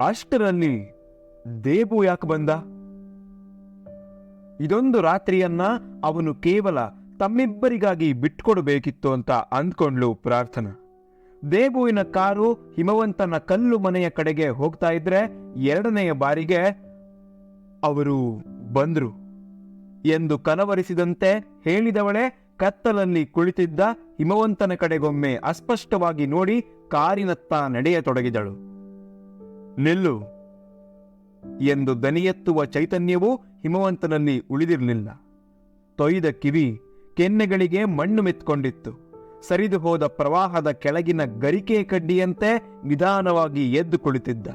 ಅಷ್ಟರಲ್ಲಿ ದೇಬು ಯಾಕೆ ಬಂದ? ಇದೊಂದು ರಾತ್ರಿಯನ್ನ ಅವನು ಕೇವಲ ತಮ್ಮಿಬ್ಬರಿಗಾಗಿ ಬಿಟ್ಕೊಡ್ಬೇಕಿತ್ತು ಅಂತ ಅಂದ್ಕೊಂಡ್ಲು ಪ್ರಾರ್ಥನಾ. ದೇಬುವಿನ ಕಾರು ಹಿಮವಂತನ ಕಲ್ಲು ಮನೆಯ ಕಡೆಗೆ ಹೋಗ್ತಾ ಇದ್ರೆ ಎರಡನೆಯ ಬಾರಿಗೆ ಅವರು ಬಂದ್ರು. ಎಂದು ಕನವರಿಸಿದಂತೆ ಹೇಳಿದವಳೆ ಕತ್ತಲಲ್ಲಿ ಕುಳಿತಿದ್ದ ಹಿಮವಂತನ ಕಡೆಗೊಮ್ಮೆ ಅಸ್ಪಷ್ಟವಾಗಿ ನೋಡಿ ಕಾರಿನತ್ತ ನಡೆಯತೊಡಗಿದಳು. ನಿಲ್ಲು. ಎಂದು ದನಿಯೆತ್ತುವ ಚೈತನ್ಯವು ಹಿಮವಂತನಲ್ಲಿ ಉಳಿದಿರಲಿಲ್ಲ. ತೊಯ್ದ ಕಿವಿ ಕೆನ್ನೆಗಳಿಗೆ ಮಣ್ಣು ಮೆತ್ಕೊಂಡಿತ್ತು. ಸರಿದು ಹೋದ ಪ್ರವಾಹದ ಕೆಳಗಿನ ಗರಿಕೆ ಕಡ್ಡಿಯಂತೆ ನಿಧಾನವಾಗಿ ಎದ್ದು ಕುಳಿತಿದ್ದ.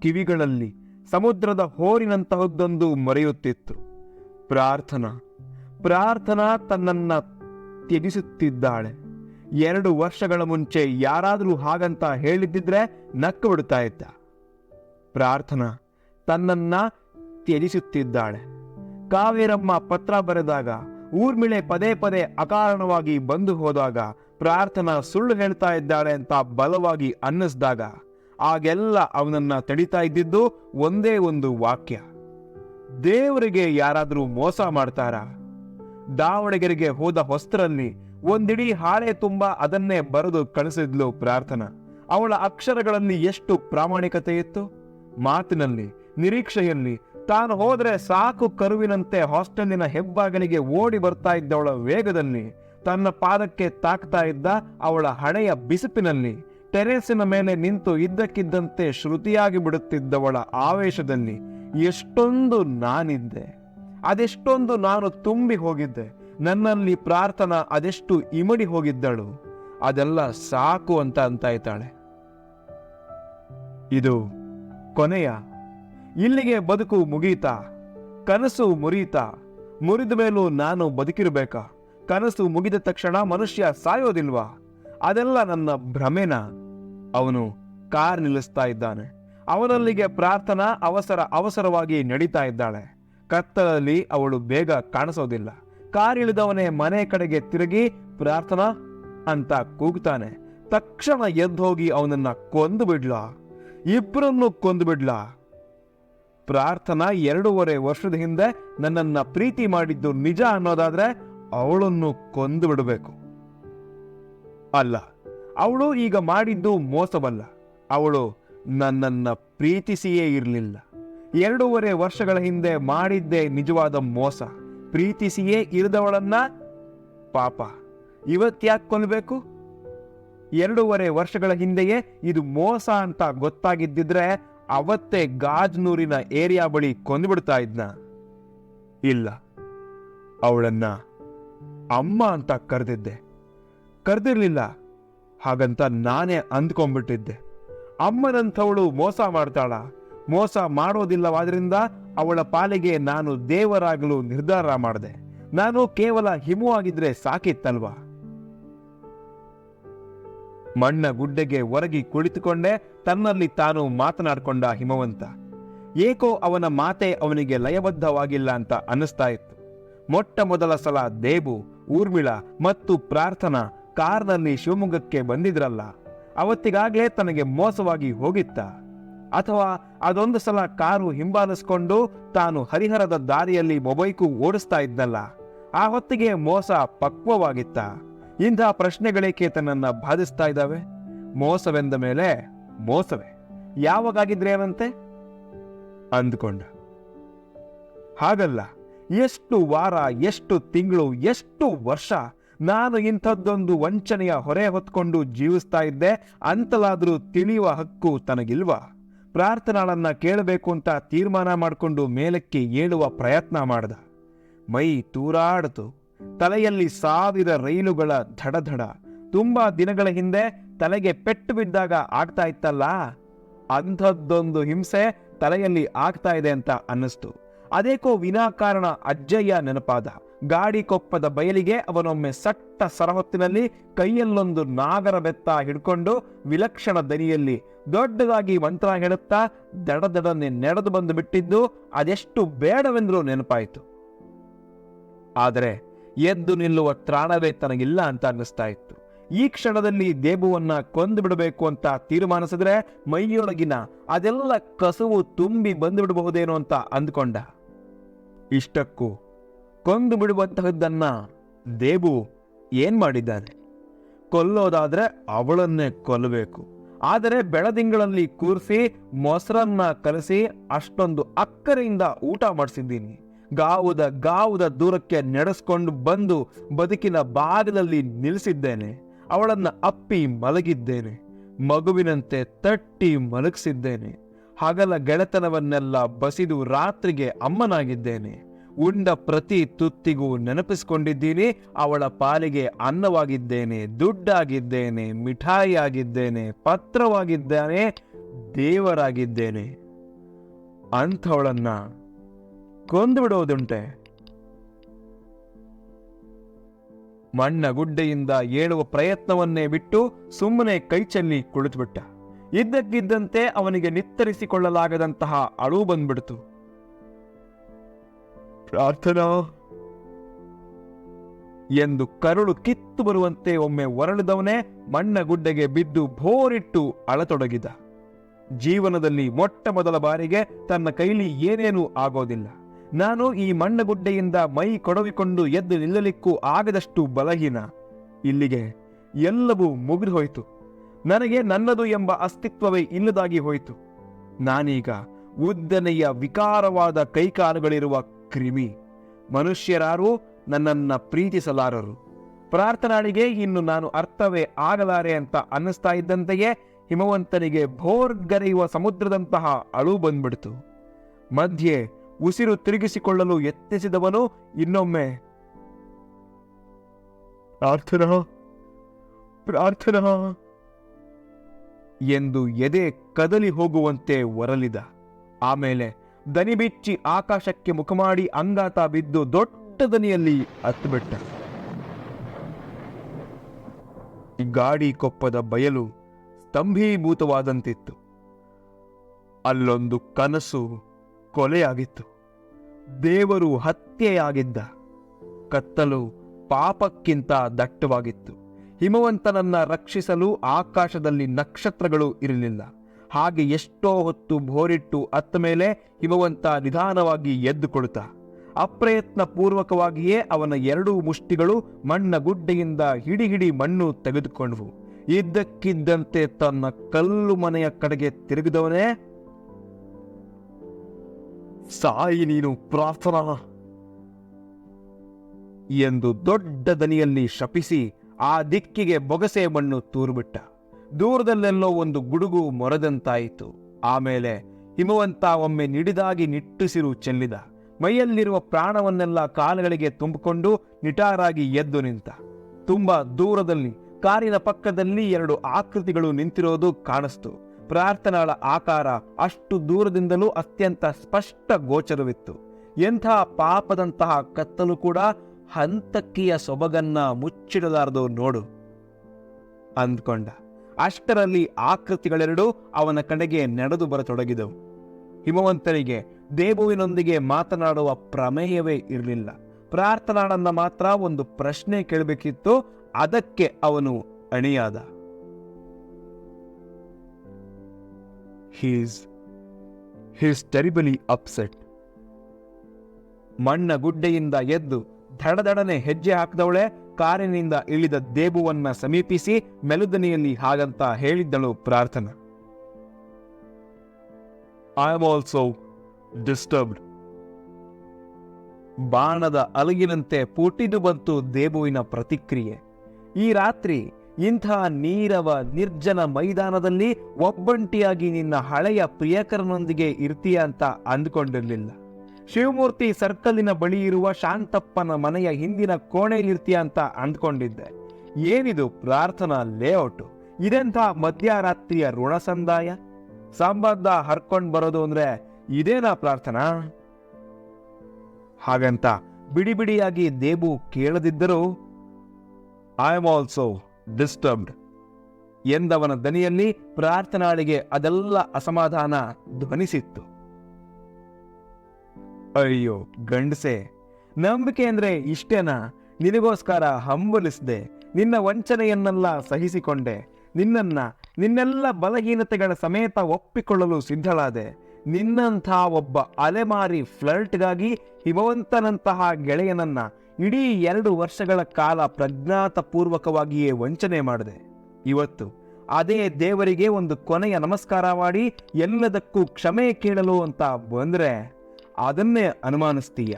ಕಿವಿಗಳಲ್ಲಿ ಸಮುದ್ರದ ಹೋರಿನಂತಹದ್ದೊಂದು ಮರೆಯುತ್ತಿತ್ತು. ಪ್ರಾರ್ಥನಾ ಪ್ರಾರ್ಥನಾ ತನ್ನನ್ನ ತ್ಯಜಿಸುತ್ತಿದ್ದಾಳೆ. ಎರಡು ವರ್ಷಗಳ ಮುಂಚೆ ಯಾರಾದರೂ ಹಾಗಂತ ಹೇಳಿದ್ದಿದ್ರೆ ನಕ್ಕು ಬಿಡ್ತಾ ಇದ್ದ. ಪ್ರಾರ್ಥನಾ, ತನ್ನನ್ನ ತ್ಯಜಿಸುತ್ತಿದ್ದಾಳೆ. ಕಾವೇರಮ್ಮ ಪತ್ರ ಬರೆದಾಗ, ಊರ್ಮಿಳೆ ಪದೇ ಪದೇ ಅಕಾರಣವಾಗಿ ಬಂದು ಹೋದಾಗ ಪ್ರಾರ್ಥನಾ ಸುಳ್ಳು ಹೇಳ್ತಾ ಇದ್ದಾಳೆ ಅಂತ ಬಲವಾಗಿ ಅನ್ನಿಸ್ದಾಗ, ಆಗೆಲ್ಲ ಅವನನ್ನ ತಡಿತಾ ಇದ್ದಿದ್ದು ಒಂದೇ ಒಂದು ವಾಕ್ಯ. ದೇವರಿಗೆ ಯಾರಾದರೂ ಮೋಸ ಮಾಡ್ತಾರಾ? ದಾವಣಗೆರೆಗೆ ಹೋದ ಹೊಸ್ತರಲ್ಲಿ ಒಂದಿಡೀ ಹಾಳೆ ತುಂಬ ಅದನ್ನೇ ಬರೆದು ಕಳಿಸಿದ್ಲು ಪ್ರಾರ್ಥನಾ. ಅವಳ ಅಕ್ಷರಗಳಲ್ಲಿ ಎಷ್ಟು ಪ್ರಾಮಾಣಿಕತೆ ಇತ್ತು? ಮಾತಿನಲ್ಲಿ, ನಿರೀಕ್ಷೆಯಲ್ಲಿ, ತಾನು ಹೋದರೆ ಸಾಕು ಕರುವಿನಂತೆ ಹಾಸ್ಟೆಲಿನ ಹೆಬ್ಬಾಗಲಿಗೆ ಓಡಿ ಬರ್ತಾ ಇದ್ದವಳ ವೇಗದಲ್ಲಿ, ತನ್ನ ಪಾದಕ್ಕೆ ತಾಕ್ತಾ ಇದ್ದ ಅವಳ ಹಣೆಯ ಬಿಸಿಪಿನಲ್ಲಿ, ಟೆರೇಸಿನ ಮೇಲೆ ನಿಂತು ಇದ್ದಕ್ಕಿದ್ದಂತೆ ಶ್ರುತಿಯಾಗಿ ಬಿಡುತ್ತಿದ್ದವಳ ಆವೇಶದಲ್ಲಿ ಎಷ್ಟೊಂದು ನಾನಿದ್ದೆ. ಅದೆಷ್ಟೊಂದು ನಾನು ತುಂಬಿ ಹೋಗಿದ್ದೆ. ನನ್ನಲ್ಲಿ ಪ್ರಾರ್ಥನಾ ಅದೆಷ್ಟು ಇಮಡಿ ಹೋಗಿದ್ದಳು, ಅದೆಲ್ಲ ಸಾಕು ಅಂತ ಅಂತ ಇದ್ದಾಳೆ ಇದು ಕೊನೆಯ, ಇಲ್ಲಿಗೆ ಬದುಕು ಮುಗೀತಾ, ಕನಸು ಮುರಿಯಿತಾ, ಮುರಿದ ಮೇಲೂ ನಾನು ಬದುಕಿರಬೇಕಾ, ಕನಸು ಮುಗಿದ ತಕ್ಷಣ ಮನುಷ್ಯ ಸಾಯೋದಿಲ್ವಾ, ಅದೆಲ್ಲ ನನ್ನ ಭ್ರಮೆನ? ಅವನು ಕಾರ್ ನಿಲ್ಲಿಸ್ತಾ ಇದ್ದಾನೆ, ಅವನಲ್ಲಿಗೆ ಪ್ರಾರ್ಥನಾ ಅವಸರ ಅವಸರವಾಗಿ ನಡೀತಾ ಇದ್ದಾಳೆ, ಕತ್ತಲಲ್ಲಿ ಅವಳು ಬೇಗ ಕಾಣಿಸೋದಿಲ್ಲ. ಕಾರ್ ಇಳಿದವನೇ ಮನೆ ಕಡೆಗೆ ತಿರುಗಿ ಪ್ರಾರ್ಥನಾ ಅಂತ ಕೂಗ್ತಾನೆ ತಕ್ಷಣ ಎದ್ದೋಗಿ ಅವನನ್ನ ಕೊಂದು ಬಿಡ್ಲಾ. ಇಬ್ಬರನ್ನು ಕೊಂದು ಬಿಡ್ಲಾ. ಪ್ರಾರ್ಥನಾ ಎರಡೂವರೆ ವರ್ಷದ ಹಿಂದೆ ನನ್ನನ್ನ ಪ್ರೀತಿ ಮಾಡಿದ್ದು ನಿಜ ಅನ್ನೋದಾದ್ರೆ ಅವಳನ್ನು ಕೊಂದು ಬಿಡಬೇಕು. ಅಲ್ಲ, ಅವಳು ಈಗ ಮಾಡಿದ್ದು ಮೋಸವಲ್ಲ. ಅವಳು ನನ್ನನ್ನ ಪ್ರೀತಿಸಿಯೇ ಇರಲಿಲ್ಲ. ಎರಡೂವರೆ ವರ್ಷಗಳ ಹಿಂದೆ ಮಾಡಿದ್ದೇ ನಿಜವಾದ ಮೋಸ. ಪ್ರೀತಿಸಿಯೇ ಇರಿದವಳನ್ನ ಪಾಪ. ಇವತ್ತ್ಯಾಕೆ ಕೊಲ್ಲಬೇಕು ಎರಡೂವರೆ ವರ್ಷಗಳ ಹಿಂದೆಯೇ ಇದು ಮೋಸ ಅಂತ ಗೊತ್ತಾಗಿದ್ದಿದ್ರೆ ಅವತ್ತೇ ಗಾಜ್ನೂರಿನ ಏರಿಯಾ ಬಳಿ ಕೊಂದ್ಬಿಡ್ತಾ ಇದ್ನ. ಇಲ್ಲ, ಅವಳನ್ನ ಅಮ್ಮ ಅಂತ ಕರೆದಿದ್ದೆ. ಕರೆದಿರ್ಲಿಲ್ಲ, ಹಾಗಂತ ನಾನೇ ಅಂದ್ಕೊಂಡ್ಬಿಟ್ಟಿದ್ದೆ. ಅಮ್ಮನಂಥವಳು ಮೋಸ ಮಾಡ್ತಾಳ. ಮೋಸ ಮಾಡೋದಿಲ್ಲವಾದ್ರಿಂದ ಅವಳ ಪಾಲಿಗೆ ನಾನು ದೇವರಾಗಲು ನಿರ್ಧಾರ ಮಾಡಿದೆ. ನಾನು ಕೇವಲ ಹಿಮುವಾಗಿದ್ರೆ ಸಾಕಿತ್ತಲ್ವಾ? ಮಣ್ಣ ಗುಡ್ಡೆಗೆ ಒರಗಿ ಕುಳಿತುಕೊಂಡೆ ತನ್ನಲ್ಲಿ ತಾನು ಮಾತನಾಡಿಕೊಂಡ ಹಿಮವಂತ, ಏಕೋ ಅವನ ಮಾತೆ ಅವನಿಗೆ ಲಯಬದ್ಧವಾಗಿಲ್ಲ ಅಂತ ಅನ್ನಿಸ್ತಾ ಇತ್ತು. ಮೊಟ್ಟ ಮೊದಲ ಸಲ ದೇಬು, ಊರ್ಮಿಳ ಮತ್ತು ಪ್ರಾರ್ಥನಾ ಕಾರ್ನಲ್ಲಿ ಶಿವಮೊಗ್ಗಕ್ಕೆ ಬಂದಿದ್ರಲ್ಲ, ಅವತ್ತಿಗಾಗ್ಲೇ ತನಗೆ ಮೋಸವಾಗಿ ಹೋಗಿತ್ತ. ಅಥವಾ ಅದೊಂದು ಸಲ ಕಾರು ಹಿಂಬಾಲಿಸ್ಕೊಂಡು ತಾನು ಹರಿಹರದ ದಾರಿಯಲ್ಲಿ ಮೊಬೈಕು ಓಡಿಸ್ತಾ ಇದ್ನಲ್ಲ, ಆ ಹೊತ್ತಿಗೆ ಮೋಸ ಪಕ್ವವಾಗಿತ್ತ. ಇಂಥ ಪ್ರಶ್ನೆಗಳೇಕೆ ತನ್ನನ್ನು ಬಾಧಿಸ್ತಾ ಇದ್ದಾವೆ? ಮೋಸವೆಂದ ಮೇಲೆ ಮೋಸವೇ ಯಾವಾಗಾಗಿದ್ರೇನಂತೆ ಅಂದ್ಕೊಂಡ. ಹಾಗಲ್ಲ, ಎಷ್ಟು ವಾರ, ಎಷ್ಟು ತಿಂಗಳು, ಎಷ್ಟು ವರ್ಷ ನಾನು ಇಂಥದ್ದೊಂದು ವಂಚನೆಯ ಹೊರೆ ಹೊತ್ಕೊಂಡು ಜೀವಿಸ್ತಾ ಇದ್ದೆ ಅಂತಲಾದ್ರೂ ತಿಳಿಯುವ ಹಕ್ಕು ತನಗಿಲ್ವಾ? ಪ್ರಾರ್ಥನಾಳನ್ನ ಕೇಳಬೇಕು ಅಂತ ತೀರ್ಮಾನ ಮಾಡಿಕೊಂಡು ಮೇಲಕ್ಕೆ ಏಳುವ ಪ್ರಯತ್ನ ಮಾಡ್ದ. ಮೈ ತೂರಾಡಿತು. ತಲೆಯಲ್ಲಿ ಸಾವಿರ ರೈಲುಗಳ ಧಡಧಡ. ತುಂಬಾ ದಿನಗಳ ಹಿಂದೆ ತಲೆಗೆ ಪೆಟ್ಟು ಬಿದ್ದಾಗ ಆಗ್ತಾ ಇತ್ತಲ್ಲ? ಅಂಥದ್ದೊಂದು ಹಿಂಸೆ ತಲೆಯಲ್ಲಿ ಆಗ್ತಾ ಇದೆ ಅಂತ ಅನ್ನಿಸ್ತು. ಅದೇಕೋ ವಿನಾಕಾರಣ ಅಜ್ಜಯ್ಯ ನೆನಪಾದ. ಗಾಡಿ ಕೊಪ್ಪದ ಬಯಲಿಗೆ ಅವನೊಮ್ಮೆ ಸಟ್ಟ ಸರಹೊತ್ತಿನಲ್ಲಿ ಕೈಯಲ್ಲೊಂದು ನಾಗರ ಬೆತ್ತ ಹಿಡ್ಕೊಂಡು ವಿಲಕ್ಷಣ ದನಿಯಲ್ಲಿ ದೊಡ್ಡದಾಗಿ ಮಂತ್ರ ಹೇಳುತ್ತಾ ದಡದಡನೆ ನಡೆದು ಬಂದು ಬಿಟ್ಟಿದ್ದು ಅದೆಷ್ಟು ಬೇಡವೆಂದರೂ ನೆನಪಾಯಿತು. ಆದರೆ ಎದ್ದು ನಿಲ್ಲುವ ತ್ರಾಣವೇ ತನಗಿಲ್ಲ ಅಂತ ಅನ್ನಿಸ್ತಾ ಇತ್ತು ಈ ಕ್ಷಣದಲ್ಲಿ ದೇಬುವನ್ನ ಕೊಂದು ಬಿಡಬೇಕು ಅಂತ ತೀರ್ಮಾನಿಸಿದ್ರೆ ಮೈಯೊಳಗಿನ ಅದೆಲ್ಲ ಕಸುವು ತುಂಬಿ ಬಂದು ಬಿಡಬಹುದೇನೋ ಅಂತ ಅಂದ್ಕೊಂಡ. ಇಷ್ಟಕ್ಕೂ ಕೊಂದು ಬಿಡುವಂತಹದ್ದನ್ನ ದೇಬು ಏನು ಮಾಡಿದ್ದಾನೆ? ಕೊಲ್ಲೋದಾದ್ರೆ ಅವಳನ್ನೇ ಕೊಲ್ಲಬೇಕು ಆದರೆ ಬೆಳದಿಂಗಳಲ್ಲಿ ಕೂರಿಸಿ, ಮೊಸರನ್ನ ಕಲಸಿ ಅಷ್ಟೊಂದು ಅಕ್ಕರೆಯಿಂದ ಊಟ ಮಾಡಿಸಿದ್ದೀನಿ. ಗಾವುದ ಗಾವುದ ದೂರಕ್ಕೆ ನಡೆಸ್ಕೊಂಡು ಬಂದು ಬದುಕಿನ ಬಾಗಿಲಲ್ಲಿ ನಿಲ್ಲಿಸಿದ್ದೇನೆ. ಅವಳನ್ನ ಅಪ್ಪಿ ಮಲಗಿದ್ದೇನೆ. ಮಗುವಿನಂತೆ ತಟ್ಟಿ ಮಲಗಿಸಿದ್ದೇನೆ. ಹಗಲ ಗೆಳೆತನವನ್ನೆಲ್ಲ ಬಸಿದು ರಾತ್ರಿಗೆ ಅಮ್ಮನಾಗಿದ್ದೇನೆ. ಉಂಡ ಪ್ರತಿ ತುತ್ತಿಗೂ ನೆನಪಿಸಿಕೊಂಡಿದ್ದೀನಿ. ಅವಳ ಪಾಲಿಗೆ ಅನ್ನವಾಗಿದ್ದೇನೆ, ದುಡ್ಡಾಗಿದ್ದೇನೆ ಮಿಠಾಯಿ ಆಗಿದ್ದೇನೆ ಪತ್ರವಾಗಿದ್ದೇನೆ, ದೇವರಾಗಿದ್ದೇನೆ. ಅಂಥವಳನ್ನ ಕೊಂದು ಬಿಡೋದುಂಟೆ ಮಣ್ಣ ಗುಡ್ಡೆಯಿಂದ ಏಳುವ ಪ್ರಯತ್ನವನ್ನೇ ಬಿಟ್ಟು ಸುಮ್ಮನೆ ಕೈಚೆಲ್ಲಿ ಕುಳಿತುಬಿಟ್ಟ. ಇದ್ದಕ್ಕಿದ್ದಂತೆ ಅವನಿಗೆ ನಿತ್ತರಿಸಿಕೊಳ್ಳಲಾಗದಂತಹ ಅಳು ಬಂದ್ಬಿಡ್ತು. ಪ್ರಾರ್ಥನಾ. ಎಂದು ಕರುಳು ಕಿತ್ತು ಬರುವಂತೆ ಒಮ್ಮೆ ಒರಳಿದವನೇ ಮಣ್ಣ ಗುಡ್ಡೆಗೆ ಬಿದ್ದು ಭೋರಿಟ್ಟು ಅಳತೊಡಗಿದ. ಜೀವನದಲ್ಲಿ ಮೊಟ್ಟ ಮೊದಲ ಬಾರಿಗೆ ತನ್ನ ಕೈಲಿ ಏನೇನೂ ಆಗೋದಿಲ್ಲ. ನಾನು ಈ ಮಣ್ಣಗುಡ್ಡೆಯಿಂದ ಮೈ ಕೊಡವಿಕೊಂಡು ಎದ್ದು ನಿಲ್ಲಲಿಕ್ಕೂ ಆಗದಷ್ಟು ಬಲಹೀನ. ಇಲ್ಲಿಗೆ ಎಲ್ಲವೂ ಮುಗಿದು ಹೋಯಿತು. ನನಗೆ ನನ್ನದು ಎಂಬ ಅಸ್ತಿತ್ವವೇ ಇಲ್ಲದಾಗಿ ಹೋಯಿತು. ನಾನೀಗ ಉದ್ದನೆಯ ವಿಕಾರವಾದ ಕೈಕಾಲುಗಳಿರುವ ಕ್ರಿಮಿ. ಮನುಷ್ಯರಾರು ನನ್ನನ್ನ ಪ್ರೀತಿಸಲಾರರು. ಪ್ರಾರ್ಥನಾಳಿಗೆ ಇನ್ನು ನಾನು ಅರ್ಥವೇ ಆಗಲಾರೆ ಅಂತ ಅನ್ನಿಸ್ತಾ ಇದ್ದಂತೆಯೇ ಹಿಮವಂತನಿಗೆ ಭೋರ್ಗರೆಯುವ ಸಮುದ್ರದಂತಹ ಅಳು ಬಂದ್ಬಿಡ್ತು. ಮಧ್ಯೆ ಉಸಿರು ತಿರುಗಿಸಿಕೊಳ್ಳಲು ಯತ್ನಿಸಿದವನು ಇನ್ನೊಮ್ಮೆ, ಪ್ರಾರ್ಥನಾ ಪ್ರಾರ್ಥನಾ, ಎಂದು ಎದೆ ಕದಲಿ ಹೋಗುವಂತೆ ಒರಲಿದ. ಆಮೇಲೆ ದನಿ ಬಿಚ್ಚಿ ಆಕಾಶಕ್ಕೆ ಮುಖ ಮಾಡಿ ಅಂಗಾತ ಬಿದ್ದು ದೊಡ್ಡ ದನಿಯಲ್ಲಿ ಹತ್ತುಬಿಟ್ಟ ಗಾಡಿ ಕೊಪ್ಪದ ಬಯಲು ಸ್ತಂಭೀಭೂತವಾದಂತಿತ್ತು. ಅಲ್ಲೊಂದು ಕನಸು ಕೊಲೆಯಾಗಿತ್ತು. ದೇವರು ಹತ್ಯೆಯಾಗಿದ್ದ. ಕತ್ತಲು ಪಾಪಕ್ಕಿಂತ ದಟ್ಟವಾಗಿತ್ತು. ಹಿಮವಂತನನ್ನ ರಕ್ಷಿಸಲು ಆಕಾಶದಲ್ಲಿ ನಕ್ಷತ್ರಗಳು ಇರಲಿಲ್ಲ. ಹಾಗೆ ಎಷ್ಟೋ ಹೊತ್ತು ಬೋರಿಟ್ಟು ಅತ್ತ ಮೇಲೆ ಹಿಮವಂತ ನಿಧಾನವಾಗಿ ಎದ್ದು ಕೊಡುತ್ತ. ಅಪ್ರಯತ್ನ ಪೂರ್ವಕವಾಗಿಯೇ ಅವನ ಎರಡೂ ಮುಷ್ಟಿಗಳು ಮಣ್ಣ ಗುಡ್ಡೆಯಿಂದ ಹಿಡಿ ಹಿಡಿ ಮಣ್ಣು ತೆಗೆದುಕೊಂಡವು. ಇದ್ದಕ್ಕಿದ್ದಂತೆ ತನ್ನ ಕಲ್ಲು ಮನೆಯ ಕಡೆಗೆ ತಿರುಗಿದವನೇ, ಸಾಯಿ ನೀನು ಪ್ರಾರ್ಥನಾ ಎಂದು ದೊಡ್ಡ ದನಿಯಲ್ಲಿ ಶಪಿಸಿ ಆ ದಿಕ್ಕಿಗೆ ಬೊಗಸೆ ಮಣ್ಣು ತೂರುಬಿಟ್ಟ. ದೂರದಲ್ಲೆಲ್ಲೋ ಒಂದು ಗುಡುಗು ಮೊರದಂತಾಯಿತು. ಆಮೇಲೆ ಹಿಮವಂತ ಒಮ್ಮೆ ನಿಡಿದಾಗಿ ನಿಟ್ಟುಸಿರು ಚೆಲ್ಲಿದ. ಮೈಯಲ್ಲಿರುವ ಪ್ರಾಣವನ್ನೆಲ್ಲ ಕಾಲುಗಳಿಗೆ ತುಂಬಿಕೊಂಡು ನಿಟಾರಾಗಿ ಎದ್ದು ನಿಂತ. ತುಂಬಾ ದೂರದಲ್ಲಿ, ಕಾರಿನ ಪಕ್ಕದಲ್ಲಿ ಎರಡು ಆಕೃತಿಗಳು ನಿಂತಿರೋದು ಕಾಣಿಸ್ತು. ಪ್ರಾರ್ಥನಾಳ ಆಕಾರ ಅಷ್ಟು ದೂರದಿಂದಲೂ ಅತ್ಯಂತ ಸ್ಪಷ್ಟ ಗೋಚರವಿತ್ತು. ಎಂಥ ಪಾಪದಂತಹ ಕತ್ತಲು ಕೂಡ ಹಂತಕ್ಕಿಯ ಸೊಬಗನ್ನ ಮುಚ್ಚಿಡಲಾರದು ನೋಡು, ಅಂದ್ಕೊಂಡ. ಅಷ್ಟರಲ್ಲಿ ಆಕೃತಿಗಳೆರಡು ಅವನ ಕಡೆಗೆ ನಡೆದು ಬರತೊಡಗಿದವು. ಹಿಮವಂತನಿಗೆ ದೇಬುವಿನೊಂದಿಗೆ ಮಾತನಾಡುವ ಪ್ರಮೇಯವೇ ಇರಲಿಲ್ಲ. ಪ್ರಾರ್ಥನಾಳನ್ನ ಮಾತ್ರ ಒಂದು ಪ್ರಶ್ನೆ ಕೇಳಬೇಕಿತ್ತು, ಅದಕ್ಕೆ ಅವನು ಅಣಿಯಾದ. He's he's terribly upset. ಮಣ್ಣ ಗುಡ್ಡೆಯಿಂದ ಎದ್ದು ಧಡಧಡನೆ ಹೆಜ್ಜೆ ಹಾಕಿದವಳೆ ಕಾರಿನಿಂದ ಇಳಿದ ದೇಬುವನ್ನ ಸಮೀಪಿಸಿ ಮೆಲುದನಿಯಲ್ಲಿ ಹಾಗಂತ ಹೇಳಿದ್ದಳು ಪ್ರಾರ್ಥನಾ. ಐ ಆಮ್ ಆಲ್ಸೋ ಡಿಸ್ಟರ್ಬ್ಡ್ ಬಾಣದ ಅಲಗಿನಂತೆ ಪುಟಿದು ಬಂತು ದೇಬುವಿನ ಪ್ರತಿಕ್ರಿಯೆ. ಈ ರಾತ್ರಿ ಇಂಥ ನೀರವ ನಿರ್ಜನ ಮೈದಾನದಲ್ಲಿ ಒಬ್ಬಂಟಿಯಾಗಿ ನಿನ್ನ ಹಳೆಯ ಪ್ರಿಯಕರನೊಂದಿಗೆ ಇರ್ತೀಯ ಅಂತ ಅಂದ್ಕೊಂಡಿರ್ಲಿಲ್ಲ. ಶಿವಮೂರ್ತಿ ಸರ್ಕಲ್ಲಿನ ಬಳಿ ಇರುವ ಶಾಂತಪ್ಪನ ಮನೆಯ ಹಿಂದಿನ ಕೋಣೆಯಲ್ಲಿರ್ತೀಯ ಅಂತ ಅಂದ್ಕೊಂಡಿದ್ದೆ. ಏನಿದು ಪ್ರಾರ್ಥನಾ ಲೇಔಟ್? ಇದೆಂಥ ಮಧ್ಯರಾತ್ರಿಯ ಋಣ ಸಂದಾಯ? ಸಂಬಂಧ ಹರ್ಕೊಂಡು ಬರೋದು ಅಂದ್ರೆ ಇದೇನಾ ಪ್ರಾರ್ಥನಾ? ಹಾಗಂತ ಬಿಡಿ ಬಿಡಿಯಾಗಿ ದೇಬು ಕೇಳದಿದ್ದರೂ ಐ ಆಮ್ ಆಲ್ಸೋ ಡಿಸ್ಟರ್ಬ್ಡ್ ಎಂದವನ ದನಿಯಲ್ಲಿ ಪ್ರಾರ್ಥನಾಳಿಗೆ ಅದೆಲ್ಲ ಅಸಮಾಧಾನ ಧ್ವನಿಸಿತ್ತು. ಅಯ್ಯೋ, ಗಂಡಸೆ. ನಂಬಿಕೆ ಅಂದ್ರೆ ಇಷ್ಟೇನಾ? ನಿನಗೋಸ್ಕರ ಹಂಬಲಿಸಿದೆ, ನಿನ್ನ ವಂಚನೆಯನ್ನೆಲ್ಲ ಸಹಿಸಿಕೊಂಡೆ, ನಿನ್ನನ್ನ, ನಿನ್ನೆಲ್ಲ ಬಲಹೀನತೆಗಳ ಸಮೇತ ಒಪ್ಪಿಕೊಳ್ಳಲು ಸಿದ್ಧಳಾದೆ. ನಿನ್ನಂಥ ಒಬ್ಬ ಅಲೆಮಾರಿ ಫ್ಲರ್ಟ್ಗಾಗಿ ಹಿಮವಂತನಂತಹ ಗೆಳೆಯನನ್ನ ಇಡೀ ಎರಡು ವರ್ಷಗಳ ಕಾಲ ಪ್ರಜ್ಞಾತಪೂರ್ವಕವಾಗಿಯೇ ವಂಚನೆ ಮಾಡಿದೆ. ಇವತ್ತು ಅದೇ ದೇವರಿಗೆ ಒಂದು ಕೊನೆಯ ನಮಸ್ಕಾರ ಮಾಡಿ ಎಲ್ಲದಕ್ಕೂ ಕ್ಷಮೆ ಕೇಳಲು ಅಂತ ಬಂದ್ರೆ ಅದನ್ನೇ ಅನುಮಾನಿಸ್ತೀಯ?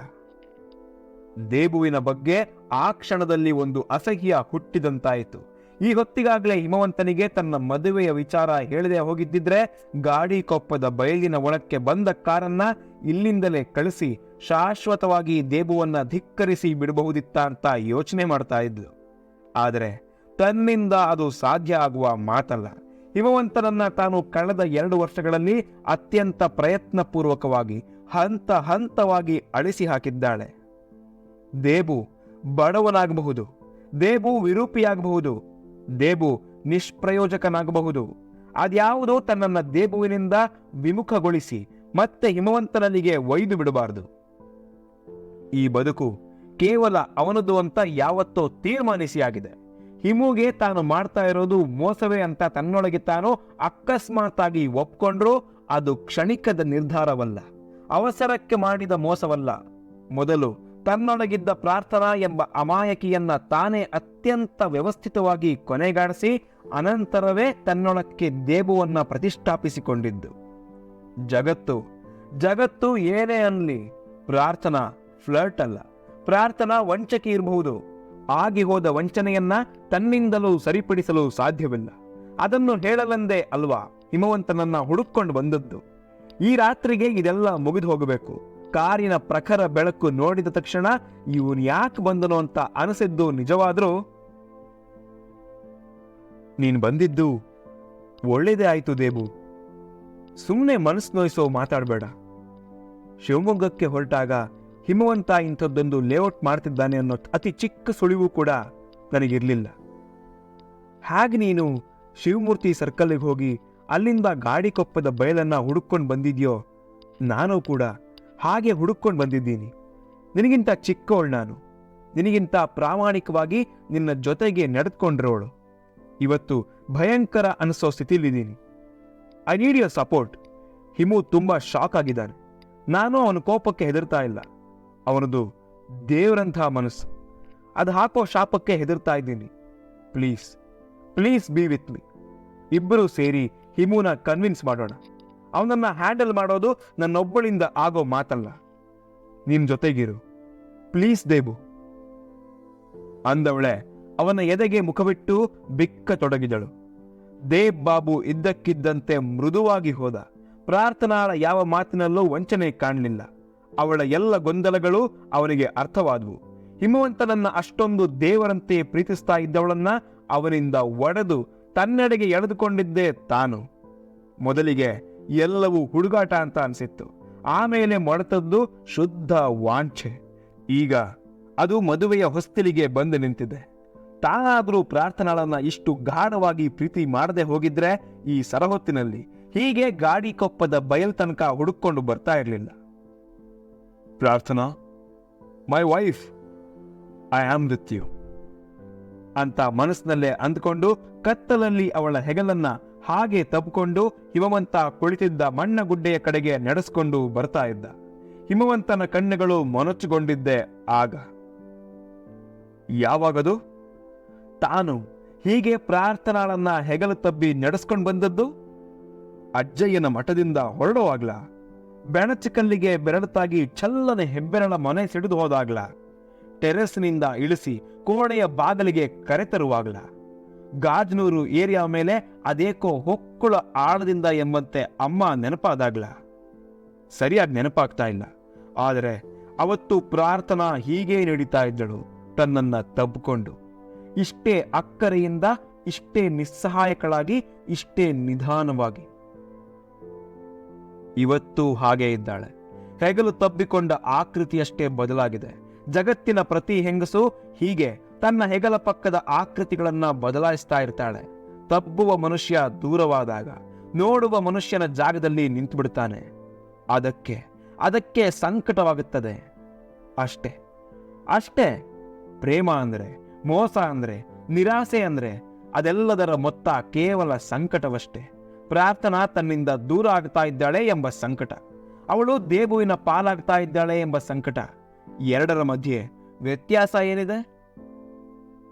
ದೇಬುವಿನ ಬಗ್ಗೆ ಆ ಕ್ಷಣದಲ್ಲಿ ಒಂದು ಅಸಹ್ಯ ಹುಟ್ಟಿದಂತಾಯಿತು. ಈ ಹೊತ್ತಿಗಾಗಲೇ ಹಿಮವಂತನಿಗೆ ತನ್ನ ಮದುವೆಯ ವಿಚಾರ ಹೇಳದೆ ಹೋಗಿದ್ದಿದ್ರೆ ಗಾಡಿ ಕೊಪ್ಪದ ಬಯಲಿನ ಒಳಕ್ಕೆ ಬಂದ ಕಾರನ್ನ ಇಲ್ಲಿಂದಲೇ ಕಳಿಸಿ ಶಾಶ್ವತವಾಗಿ ದೇಬುವನ್ನ ಧಿಕ್ಕರಿಸಿ ಬಿಡಬಹುದಿತ್ತ ಅಂತ ಯೋಚನೆ ಮಾಡ್ತಾ ಇದ್ಲು. ಆದರೆ ತನ್ನಿಂದ ಅದು ಸಾಧ್ಯ ಆಗುವ ಮಾತಲ್ಲ. ಹಿಮವಂತನನ್ನ ತಾನು ಕಳೆದ ಎರಡು ವರ್ಷಗಳಲ್ಲಿ ಅತ್ಯಂತ ಪ್ರಯತ್ನಪೂರ್ವಕವಾಗಿ ಹಂತ ಹಂತವಾಗಿ ಅಳಿಸಿ ಹಾಕಿದ್ದಾಳೆ. ದೇಬು ಬಡವನಾಗಬಹುದು. ದೇಬು ವಿರೂಪಿಯಾಗಬಹುದು. ದೇಬು ನಿಷ್ಪ್ರಯೋಜಕನಾಗಬಹುದು. ಅದ್ಯಾವುದೋ ತನ್ನನ್ನ ದೇಬುವಿನಿಂದ ವಿಮುಖಗೊಳಿಸಿ ಮತ್ತೆ ಹಿಮವಂತನಲ್ಲಿಗೆ ಒಯ್ದು ಬಿಡಬಾರದು. ಈ ಬದುಕು ಕೇವಲ ಅವನದು ಅಂತ ಯಾವತ್ತೋ ತೀರ್ಮಾನಿಸಿಯಾಗಿದೆ. ಹಿಮುಗೆ ತಾನು ಮಾಡ್ತಾ ಇರೋದು ಮೋಸವೇ ಅಂತ ತನ್ನೊಳಗೆ ತಾನು ಅಕಸ್ಮಾತ್ತಾಗಿ ಒಪ್ಕೊಂಡ್ರೂ ಅದು ಕ್ಷಣಿಕದ ನಿರ್ಧಾರವಲ್ಲ. ಅವಸರಕ್ಕೆ ಮಾಡಿದ ಮೋಸವಲ್ಲ. ಮೊದಲು ತನ್ನೊಳಗಿದ್ದ ಪ್ರಾರ್ಥನಾ ಎಂಬ ಅಮಾಯಕಿಯನ್ನ ತಾನೇ ಅತ್ಯಂತ ವ್ಯವಸ್ಥಿತವಾಗಿ ಕೊನೆಗಾಣಿಸಿ ಅನಂತರವೇ ತನ್ನೊಳಕ್ಕೆ ದೇಬುವನ್ನ ಪ್ರತಿಷ್ಠಾಪಿಸಿಕೊಂಡಿದ್ದು. ಜಗತ್ತು ಜಗತ್ತು ಏನೇ ಅನ್ಲಿ, ಪ್ರಾರ್ಥನಾ, ಫ್ಲರ್ಟ್ ಅಲ್ಲ. ಪ್ರಾರ್ಥನಾ ವಂಚಕಿ ಇರಬಹುದು. ಆಗಿ ಹೋದ ವಂಚನೆಯನ್ನ ತನ್ನಿಂದಲೂ ಸರಿಪಡಿಸಲು ಸಾಧ್ಯವಿಲ್ಲ. ಅದನ್ನು ಹೇಳಲೆಂದೇ ಅಲ್ವಾ ಹಿಮವಂತನನ್ನ ಹುಡುಕೊಂಡು ಬಂದದ್ದು. ಈ ರಾತ್ರಿಗೆ ಇದೆಲ್ಲ ಮುಗಿದು ಹೋಗಬೇಕು. ಕಾರಿನ ಪ್ರಖರ ಬೆಳಕು ನೋಡಿದ ತಕ್ಷಣ ಇವನು ಯಾಕೆ ಬಂದನು ಅಂತ ಅನಿಸಿದ್ದು ನಿಜವಾದರೂ, ನೀನ್ ಬಂದಿದ್ದು ಒಳ್ಳೇದೇ ಆಯ್ತು ದೇಬು. ಸುಮ್ಮನೆ ಮನಸ್ಸು ನೋಯಿಸೋ ಮಾತಾಡಬೇಡ. ಶಿವಮೊಗ್ಗಕ್ಕೆ ಹೊರಟಾಗ ಹಿಮವಂತ ಇಂಥದ್ದೊಂದು ಲೇಔಟ್ ಮಾಡ್ತಿದ್ದಾನೆ ಅನ್ನೋ ಅತಿ ಚಿಕ್ಕ ಸುಳಿವು ಕೂಡ ನನಗಿರಲಿಲ್ಲ. ಹಾಗೆ ನೀನು ಶಿವಮೂರ್ತಿ ಸರ್ಕಲ್ಗೆ ಹೋಗಿ ಅಲ್ಲಿಂದ ಗಾಡಿ ಕೊಪ್ಪದ ಬಯಲನ್ನ ಹುಡುಕೊಂಡು ಬಂದಿದ್ಯೋ? ನಾನು ಕೂಡ ಹಾಗೆ ಹುಡುಕೊಂಡು ಬಂದಿದ್ದೀನಿ. ನಿನಗಿಂತ ಚಿಕ್ಕವಳು ನಾನು. ನಿನಗಿಂತ ಪ್ರಾಮಾಣಿಕವಾಗಿ ನಿನ್ನ ಜೊತೆಗೆ ನಡೆದುಕೊಂಡಿರೋಳು. ಇವತ್ತು ಭಯಂಕರ ಅನಿಸೋ ಸ್ಥಿತಿಯಲ್ಲಿದ್ದೀನಿ. I need your support Himu ತುಂಬ ಶಾಕ್ ಆಗಿದ್ದಾನೆ. ನಾನು ಅವನ ಕೋಪಕ್ಕೆ ಹೆದರ್ತಾ ಇಲ್ಲ. ಅವನದು ದೇವರಂಥ ಮನಸ್ಸು. ಅದು ಹಾಕೋ ಶಾಪಕ್ಕೆ ಹೆದರ್ತಾ ಇದ್ದೀನಿ. Please please be with me ಇಬ್ಬರೂ ಸೇರಿ ಹಿಮುನ ಕನ್ವಿನ್ಸ್ ಮಾಡೋಣ. ಅವನನ್ನ ಹ್ಯಾಂಡಲ್ ಮಾಡೋದು ನನ್ನೊಬ್ಬಳಿಂದ ಆಗೋ ಮಾತಲ್ಲ. ನಿಮ್ ಜೊತೆಗಿರು. ಪ್ಲೀಸ್ ದೇಬು ಅಂದವಳೆ, ಅವನ ಎದೆಗೆ ಮುಖವಿಟ್ಟು ಬಿಕ್ಕ ತೊಡಗಿದಳು. ದೇಬ್ ಬಾಬು ಇದ್ದಕ್ಕಿದ್ದಂತೆ ಮೃದುವಾಗಿ ಹೋದ. ಪ್ರಾರ್ಥನಾಳ ಯಾವ ಮಾತಿನಲ್ಲೂ ವಂಚನೆ ಕಾಣಲಿಲ್ಲ. ಅವಳ ಎಲ್ಲ ಗೊಂದಲಗಳು ಅವನಿಗೆ ಅರ್ಥವಾದವು. ಹಿಮವಂತನನ್ನ ಅಷ್ಟೊಂದು ದೇವರಂತೆ ಪ್ರೀತಿಸ್ತಾ ಇದ್ದವಳನ್ನ ಅವನಿಂದ ಒಡೆದು ತನ್ನೆಡೆಗೆ ಎಳೆದುಕೊಂಡಿದ್ದೇ ತಾನು. ಮೊದಲಿಗೆ ಎಲ್ಲವೂ ಹುಡುಗಾಟ ಅಂತ ಅನಿಸಿತ್ತು. ಆಮೇಲೆ ಮೊಡತದ್ದು ಶುದ್ಧ ವಾಂಛೆ. ಈಗ ಅದು ಮದುವೆಯ ಹೊಸ್ತಿಲಿಗೆ ಬಂದು ನಿಂತಿದೆ. ತಾನಾದರೂ ಪ್ರಾರ್ಥನಾಳನ್ನ ಇಷ್ಟು ಗಾಢವಾಗಿ ಪ್ರೀತಿ ಮಾಡದೆ ಹೋಗಿದ್ರೆ ಈ ಸರಹೊತ್ತಿನಲ್ಲಿ ಹೀಗೆ ಗಾಡಿ ಕೊಪ್ಪದ ಬಯಲ್ ತನಕ ಹುಡುಕೊಂಡು ಬರ್ತಾ ಇರಲಿಲ್ಲ. Prarthana my wife I am with you ಅಂತ ಮನಸ್ಸಿನಲ್ಲೇ ಅಂದ್ಕೊಂಡು ಕತ್ತಲಲ್ಲಿ ಅವಳ ಹೆಗಲನ್ನ ಹಾಗೆ ತಬ್ಕೊಂಡು ಹಿಮವಂತ ಕುಳಿತಿದ್ದ ಮಣ್ಣ ಗುಡ್ಡೆಯ ಕಡೆಗೆ ನಡೆಸ್ಕೊಂಡು ಬರ್ತಾ ಇದ್ದ. ಹಿಮವಂತನ ಕಣ್ಣುಗಳು ಮೊನಚುಗೊಂಡಿದ್ದೆ ಆಗ. ಯಾವಾಗದು? ತಾನು ಹೀಗೆ ಪ್ರಾರ್ಥನಾಳನ್ನ ಹೆಗಲು ತಬ್ಬಿ ನಡೆಸ್ಕೊಂಡು ಬಂದದ್ದು? ಅಜ್ಜಯ್ಯನ ಮಠದಿಂದ ಹೊರಡುವಾಗ್ಲ ಬೆಣಚಿಕಲ್ಲಿಗೆ ಬೆರಳತಾಗಿ ಚಲ್ಲನೆ ಹೆಬ್ಬೆರಳ ಮನೆ ಸಿಡಿದು ಹೋದಾಗ್ಲ? ಟೆರೆಸ್ನಿಂದ ಇಳಿಸಿ ಕೋಣೆಯ ಬಾಗಿಲಿಗೆ ಕರೆತರುವಾಗಲ? ಗಾಜನೂರು ಏರಿಯಾ ಮೇಲೆ ಅದೇಕೋ ಹೊಕ್ಕುಳ ಆಳದಿಂದ ಎಂಬಂತೆ ಅಮ್ಮ ನೆನಪಾದಾಗ್ಲ? ಸರಿಯಾಗಿ ನೆನಪಾಗ್ತಾ ಇಲ್ಲ. ಆದರೆ ಅವತ್ತು ಪ್ರಾರ್ಥನಾ ಹೀಗೆ ನಡೀತಾ ಇದ್ದಳು, ತನ್ನನ್ನ ತಬ್ಕೊಂಡು ಇಷ್ಟೇ ಅಕ್ಕರೆಯಿಂದ, ಇಷ್ಟೇ ನಿಸ್ಸಹಾಯಕಳಾಗಿ, ಇಷ್ಟೇ ನಿಧಾನವಾಗಿ. ಇವತ್ತು ಹಾಗೆ ಇದ್ದಾಳೆ. ಹೆಗಲು ತಬ್ಬಿಕೊಂಡ ಆಕೃತಿಯಷ್ಟೇ ಬದಲಾಗಿದೆ. ಜಗತ್ತಿನ ಪ್ರತಿ ಹೆಂಗಸು ಹೀಗೆ ತನ್ನ ಹೆಗಲ ಪಕ್ಕದ ಆಕೃತಿಗಳನ್ನ ಬದಲಾಯಿಸ್ತಾ ಇರ್ತಾಳೆ. ತಬ್ಬುವ ಮನುಷ್ಯ ದೂರವಾದಾಗ, ನೋಡುವ ಮನುಷ್ಯನ ಜಾಗದಲ್ಲಿ ನಿಂತು ಬಿಡ್ತಾನೆ ಅದಕ್ಕೆ ಅದಕ್ಕೆ ಸಂಕಟವಾಗುತ್ತದೆ. ಅಷ್ಟೇ. ಅಷ್ಟೇ. ಪ್ರೇಮ ಅಂದ್ರೆ, ಮೋಸ ಅಂದ್ರೆ, ನಿರಾಸೆ ಅಂದ್ರೆ, ಅದೆಲ್ಲದರ ಮೊತ್ತ ಕೇವಲ ಸಂಕಟವಷ್ಟೇ. ಪ್ರಾರ್ಥನಾ ತನ್ನಿಂದ ದೂರ ಆಗ್ತಾ ಇದ್ದಾಳೆ ಎಂಬ ಸಂಕಟ. ಅವಳು ದೇಬುವಿನ ಪಾಲಾಗ್ತಾ ಇದ್ದಾಳೆ ಎಂಬ ಸಂಕಟ. ಎರಡರ ಮಧ್ಯೆ ವ್ಯತ್ಯಾಸ ಏನಿದೆ?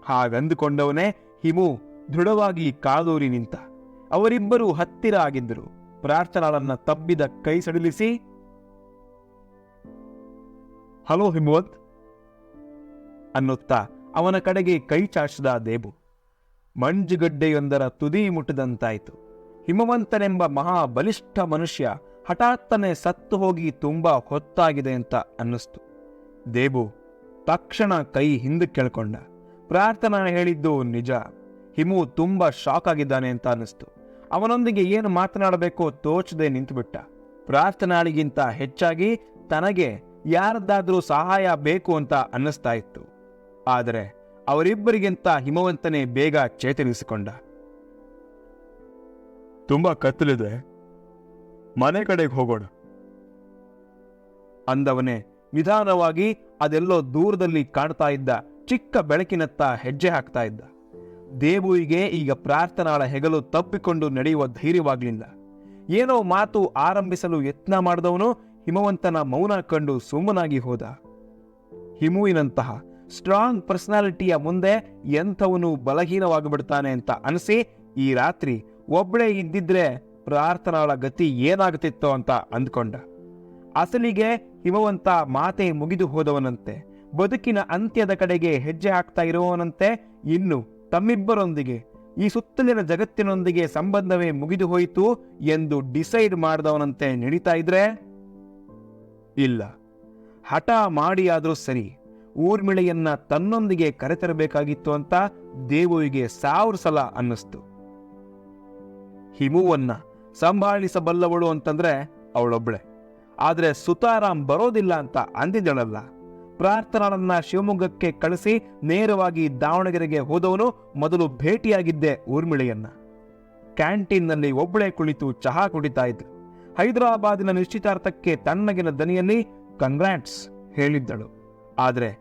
ಹಾಗಂದುಕೊಂಡವನೇ ಹಿಮು ದೃಢವಾಗಿ ಕಾದೂರಿ ನಿಂತ. ಅವರಿಬ್ಬರು ಹತ್ತಿರ ಆಗಿದ್ದರು. ಪ್ರಾರ್ಥನಾಳನ್ನ ತಬ್ಬಿದ ಕೈ ಸಡಿಲಿಸಿ, ಹಲೋ ಹಿಮವತ್ ಅನ್ನುತ್ತಾ ಅವನ ಕಡೆಗೆ ಕೈ ಚಾಚಿದ ದೇಬು. ಮಂಜುಗಡ್ಡೆಯೊಂದರ ತುದಿ ಮುಟ್ಟಿದಂತಾಯಿತು. ಹಿಮವಂತನೆಂಬ ಮಹಾಬಲಿಷ್ಠ ಮನುಷ್ಯ ಹಠಾತ್ತನೆ ಸತ್ತು ಹೋಗಿ ತುಂಬಾ ಹೊತ್ತಾಗಿದೆ ಅಂತ ಅನ್ನಿಸ್ತು. ದೇಬು, ತಕ್ಷಣ ಕೈ ಹಿಂದಕ್ಕೆ ಕೇಳ್ಕೊಂಡ. ಪ್ರಾರ್ಥನಾ ಹೇಳಿದ್ದು ನಿಜ. ಹಿಮು ತುಂಬಾ ಶಾಕ್ ಆಗಿದ್ದಾನೆ ಅಂತ ಅನ್ನಿಸ್ತು. ಅವನೊಂದಿಗೆ ಏನು ಮಾತನಾಡಬೇಕೋ ತೋಚದೆ ನಿಂತುಬಿಟ್ಟ. ಪ್ರಾರ್ಥನಾಳಿಗಿಂತ ಹೆಚ್ಚಾಗಿ ತನಗೆ ಯಾರದ್ದಾದ್ರೂ ಸಹಾಯ ಬೇಕು ಅಂತ ಅನ್ನಿಸ್ತಾ ಇತ್ತು. ಆದರೆ ಅವರಿಬ್ಬರಿಗಿಂತ ಹಿಮವಂತನೇ ಬೇಗ ಚೇತರಿಸಿಕೊಂಡ. ತುಂಬಾ ಕತ್ತಲಿದೆ. ಮನೆ ಕಡೆಗೆ ಹೋಗೋಣ. ಅಂದವನೇ ನಿಧಾನವಾಗಿ ಅದೆಲ್ಲೋ ದೂರದಲ್ಲಿ ಕಾಣ್ತಾ ಇದ್ದ, ಚಿಕ್ಕ ಬೆಳಕಿನತ್ತ ಹೆಜ್ಜೆ ಹಾಕ್ತಾ ಇದ್ದ. ದೇವುವಿಗೆ ಈಗ ಪ್ರಾರ್ಥನಾಳ ಹೆಗಲು ತಪ್ಪಿಕೊಂಡು ನಡೆಯುವ ಧೈರ್ಯವಾಗಲಿಲ್ಲ. ಏನೋ ಮಾತು ಆರಂಭಿಸಲು ಯತ್ನ ಮಾಡಿದವನು ಹಿಮವಂತನ ಮೌನ ಕಂಡು ಸುಮ್ಮನಾಗಿ ಹೋದ. ಹಿಮುವಿನಂತಹ ಸ್ಟ್ರಾಂಗ್ ಪರ್ಸನಾಲಿಟಿಯ ಮುಂದೆ ಎಂಥವನು ಬಲಹೀನವಾಗಿಬಿಡ್ತಾನೆ ಅಂತ ಅನಿಸಿ, ಈ ರಾತ್ರಿ ಒಬ್ಬಳೇ ಇದ್ದಿದ್ರೆ ಪ್ರಾರ್ಥನಾಳ ಗತಿ ಏನಾಗುತ್ತಿತ್ತೋ ಅಂತ ಅಂದ್ಕೊಂಡ. ಅಸಲಿಗೆ ಹಿಮವಂತ ಮಾತೆ ಮುಗಿದು ಹೋದವನಂತೆ. ಬದುಕಿನ ಅಂತ್ಯದ ಕಡೆಗೆ ಹೆಜ್ಜೆ ಹಾಕ್ತಾ ಇರುವವನಂತೆ ಇನ್ನು ತಮ್ಮಿಬ್ಬರೊಂದಿಗೆ. ಈ ಸುತ್ತಲಿನ ಜಗತ್ತಿನೊಂದಿಗೆ ಸಂಬಂಧವೇ ಮುಗಿದು ಹೋಯಿತು ಎಂದು ಡಿಸೈಡ್ ಮಾಡಿದವನಂತೆ ನಡೀತಾ ಇದ್ರೆ? ಇಲ್ಲ. ಹಠ ಮಾಡಿಯಾದರೂ ಸರಿ. ಊರ್ಮಿಳೆಯನ್ನ ತನ್ನೊಂದಿಗೆ ಕರೆತರಬೇಕಾಗಿತ್ತು ಅಂತ ದೇವುವಿಗೆ ಸಾವಿರ ಸಲ ಅನ್ನಿಸ್ತು. ಹಿಮುವನ್ನ ಸಂಭಾಳಿಸಬಲ್ಲವಳು ಅಂತಂದ್ರೆ ಅವಳೊಬ್ಳೆ. ಆದ್ರೆ ಸುತಾರಾಮ್ ಬರೋದಿಲ್ಲ ಅಂತ ಅಂದಿದ್ದಳಲ್ಲ. ಪ್ರಾರ್ಥನಾಳನ್ನ ಶಿವಮೊಗ್ಗಕ್ಕೆ ಕಳಿಸಿ ನೇರವಾಗಿ ದಾವಣಗೆರೆಗೆ ಹೋದವನು ಮೊದಲು ಭೇಟಿಯಾಗಿದ್ದೆ ಊರ್ಮಿಳೆಯನ್ನ. ಕ್ಯಾಂಟೀನ್ನಲ್ಲಿ ಒಬ್ಬಳೇ ಕುಳಿತು ಚಹಾ ಕುಡಿತಾ ಇದ್ಲು. ಹೈದರಾಬಾದಿನ ನಿಶ್ಚಿತಾರ್ಥಕ್ಕೆ ತಣ್ಣಗಿನ ದನಿಯಲ್ಲಿ ಕಂಗ್ರಾಟ್ಸ್ ಹೇಳಿದ್ದಳು. ಆದರೆ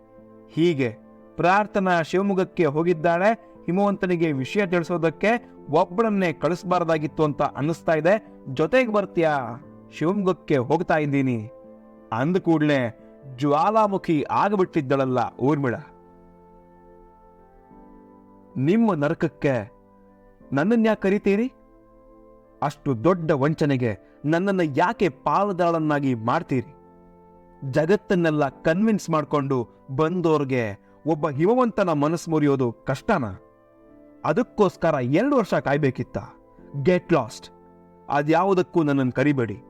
ಹೀಗೆ ಪ್ರಾರ್ಥನಾ ಶಿವಮೊಗ್ಗಕ್ಕೆ ಹೋಗಿದ್ದಾಳೆ, ಹಿಮವಂತನಿಗೆ ವಿಷಯ ತಿಳಿಸೋದಕ್ಕೆ ಒಬ್ಬಳನ್ನೇ ಕಳಿಸಬಾರದಾಗಿತ್ತು ಅಂತ ಅನ್ನಿಸ್ತಾ ಇದೆ. ಜೊತೆಗೆ ಬರ್ತೀಯಾ? ಶಿವಮೊಗ್ಗಕ್ಕೆ ಹೋಗ್ತಾ ಇದ್ದೀನಿ. ಅಂದ ಕೂಡಲೇ ಜ್ವಾಲಾಮುಖಿ ಆಗಿಬಿಟ್ಟಿದ್ದಳಲ್ಲ ಊರ್ಮಿಳ. ನಿಮ್ಮ ನರಕಕ್ಕೆ ನನ್ನನ್ಯಾಕೆ ಕರಿತೀರಿ? ಅಷ್ಟು ದೊಡ್ಡ ವಂಚನೆಗೆ ನನ್ನನ್ನು ಯಾಕೆ ಪಾಲುದಾಳನ್ನಾಗಿ ಮಾಡ್ತೀರಿ? ಜಗತ್ತನ್ನೆಲ್ಲ ಕನ್ವಿನ್ಸ್ ಮಾಡಿಕೊಂಡು ಬಂದೋರ್ಗೆ ಒಬ್ಬ ಹಿಮವಂತನ ಮನಸ್ಸು ಮುರಿಯೋದು ಕಷ್ಟನ? ಅದಕ್ಕೋಸ್ಕರ ಎರಡು ವರ್ಷ ಕಾಯ್ಬೇಕಿತ್ತ? Get lost. ಅದ್ಯಾವುದಕ್ಕೂ ನನ್ನನ್ನು ಕರಿಬೇಡಿ.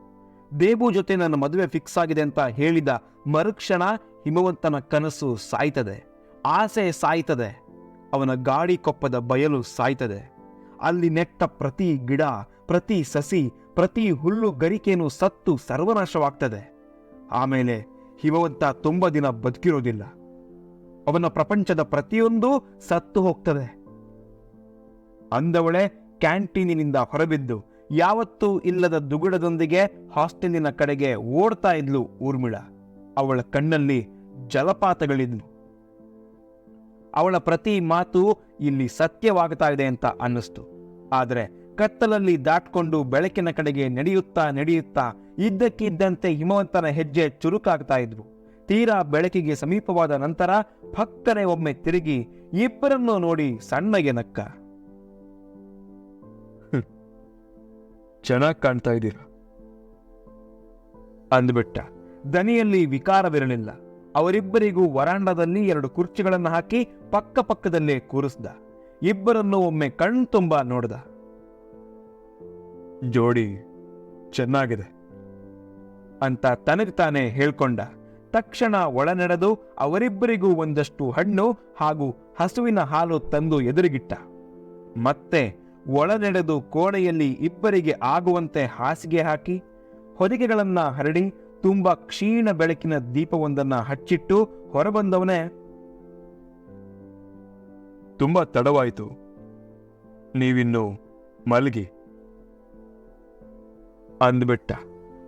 ದೇಬು ಜೊತೆ ನನ್ನ ಮದುವೆ ಫಿಕ್ಸ್ ಆಗಿದೆ ಅಂತ ಹೇಳಿದ ಮರುಕ್ಷಣ ಹಿಮವಂತನ ಕನಸು ಸಾಯ್ತದೆ. ಆಸೆ ಸಾಯ್ತದೆ. ಅವನ ಗಾಡಿ ಕೊಪ್ಪದ ಬಯಲು ಸಾಯ್ತದೆ. ಅಲ್ಲಿ ನೆಟ್ಟ ಪ್ರತಿ ಗಿಡ, ಪ್ರತಿ ಸಸಿ, ಪ್ರತಿ ಹುಲ್ಲು ಗರಿಕೆನೂ ಸತ್ತು ಸರ್ವನಾಶವಾಗ್ತದೆ. ಆಮೇಲೆ ಹಿಮವಂತ ತುಂಬ ದಿನ ಬದುಕಿರೋದಿಲ್ಲ. ಅವನ ಪ್ರಪಂಚದ ಪ್ರತಿಯೊಂದು ಸತ್ತು ಹೋಗ್ತದೆ. ಅಂದವಳೆ ಕ್ಯಾಂಟೀನಿನಿಂದ ಹೊರಬಿದ್ದು ಯಾವತ್ತೂ ಇಲ್ಲದ ದುಗುಡದೊಂದಿಗೆ ಹಾಸ್ಟೆಲಿನ ಕಡೆಗೆ ಓಡ್ತಾ ಇದ್ಲು ಊರ್ಮಿಳ. ಅವಳ ಕಣ್ಣಲ್ಲಿ ಜಲಪಾತಗಳಿದ್ಲು ಅವಳ ಪ್ರತಿ ಮಾತು ಇಲ್ಲಿ ಸತ್ಯವಾಗ್ತಾ ಇದೆ ಅಂತ ಅನ್ನಿಸ್ತು. ಆದರೆ ಕತ್ತಲಲ್ಲಿ ದಾಟ್ಕೊಂಡು ಬೆಳಕಿನ ಕಡೆಗೆ ನಡೆಯುತ್ತಾ ನಡೆಯುತ್ತಾ ಇದ್ದಕ್ಕಿದ್ದಂತೆ ಹಿಮವಂತನ ಹೆಜ್ಜೆ ಚುರುಕಾಗ್ತಾ ಇದ್ರು ತೀರಾ ಬೆಳಕಿಗೆ ಸಮೀಪವಾದ ನಂತರ ಪಕ್ಕನೆ ಒಮ್ಮೆ ತಿರುಗಿ ಇಬ್ಬರನ್ನು ನೋಡಿ ಸಣ್ಣಗೆ ನಕ್ಕ. ಚೆನ್ನಾಗಿ ಕಾಣ್ತಾ ಇದ್ದೀರ? ಅಂದ್ಬಿಟ್ಟ. ದನಿಯಲ್ಲಿ ವಿಕಾರವಿರಲಿಲ್ಲ. ಅವರಿಬ್ಬರಿಗೂ ವರಾಂಡದಲ್ಲಿ ಎರಡು ಕುರ್ಚಿಗಳನ್ನು ಹಾಕಿ ಪಕ್ಕ ಪಕ್ಕದಲ್ಲೇ ಕೂರಿಸ್ದ. ಇಬ್ಬರನ್ನು ಒಮ್ಮೆ ಕಣ್ತುಂಬ ನೋಡ್ದ. ಜೋಡಿ, ಚೆನ್ನಾಗಿದೆ ಅಂತ ತನಗೆ ತಾನೇ ಹೇಳ್ಕೊಂಡ. ತಕ್ಷಣ ಒಳನಡೆದು ಅವರಿಬ್ಬರಿಗೂ ಒಂದಷ್ಟು ಹಣ್ಣು ಹಾಗೂ ಹಸುವಿನ ಹಾಲು ತಂದು ಎದುರಿಗಿಟ್ಟ. ಮತ್ತೆ ಒಳನಡೆದು ಕೋಣೆಯಲ್ಲಿ ಇಬ್ಬರಿಗೆ ಆಗುವಂತೆ ಹಾಸಿಗೆ ಹಾಕಿ ಹೊದಿಕೆಗಳನ್ನ ಹರಡಿ, ತುಂಬಾ ಕ್ಷೀಣ ಬೆಳಕಿನ ದೀಪವೊಂದನ್ನ ಹಚ್ಚಿಟ್ಟು ಹೊರಬಂದವನೇ, ತುಂಬಾ ತಡವಾಯಿತು. ನೀವಿನ್ನು ಮಲಗಿ. ಅಂದ್ಬಿಟ್ಟ.